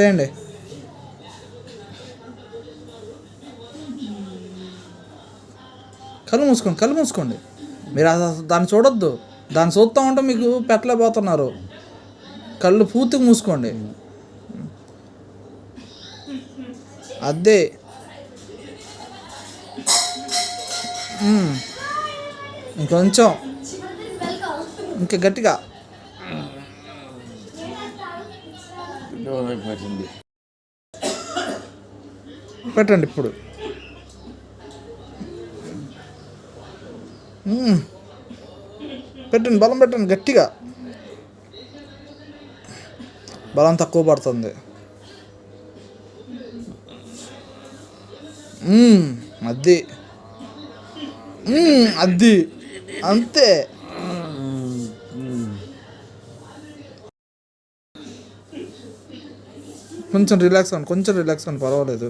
చేయండి. కళ్ళు మూసుకోండి కళ్ళు మూసుకోండి. మీరు దాన్ని చూడొద్దు. దాన్ని చూస్తూ ఉంటే మీకు పెట్టలేకపోతున్నారు. కళ్ళు పూర్తిగా మూసుకోండి. అదే. ఇంకొంచెం. ఇంకా గట్టిగా. పెట్టండి ఇప్పుడు. పెట్టండి బలం పెట్టండి గట్టిగా. బలం తక్కువ పడుతుంది. అద్ది అద్ది అంతే. కొంచెం రిలాక్స్ అవ్వండి కొంచెం రిలాక్స్ అవ్వండి పర్వాలేదు.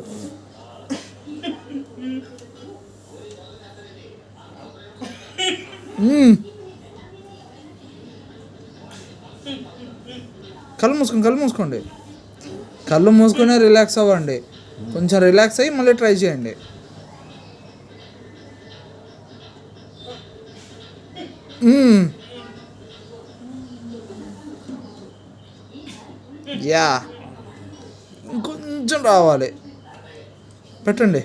కళ్ళు మూసుకోండి కళ్ళు మూసుకోండి. కళ్ళు మూసుకునే రిలాక్స్ అవ్వండి. కొంచెం రిలాక్స్ అయ్యి మళ్ళీ ట్రై చేయండి. యా కొంచెం రావాలి. పెట్టండి.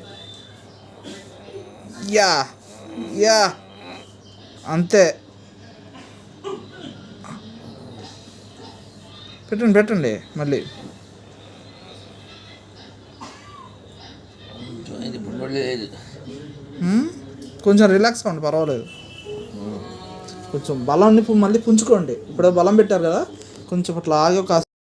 Yeah yeah. అంతే. పెట్టండి పెట్టండి మళ్ళీ. కొంచెం రిలాక్స్ అవ్వండి పర్వాలేదు. కొంచెం బలాన్ని మళ్ళీ పుంజుకోండి. ఇప్పుడే బలం పెట్టారు కదా? కొంచెం అట్లా ఆగి ఒక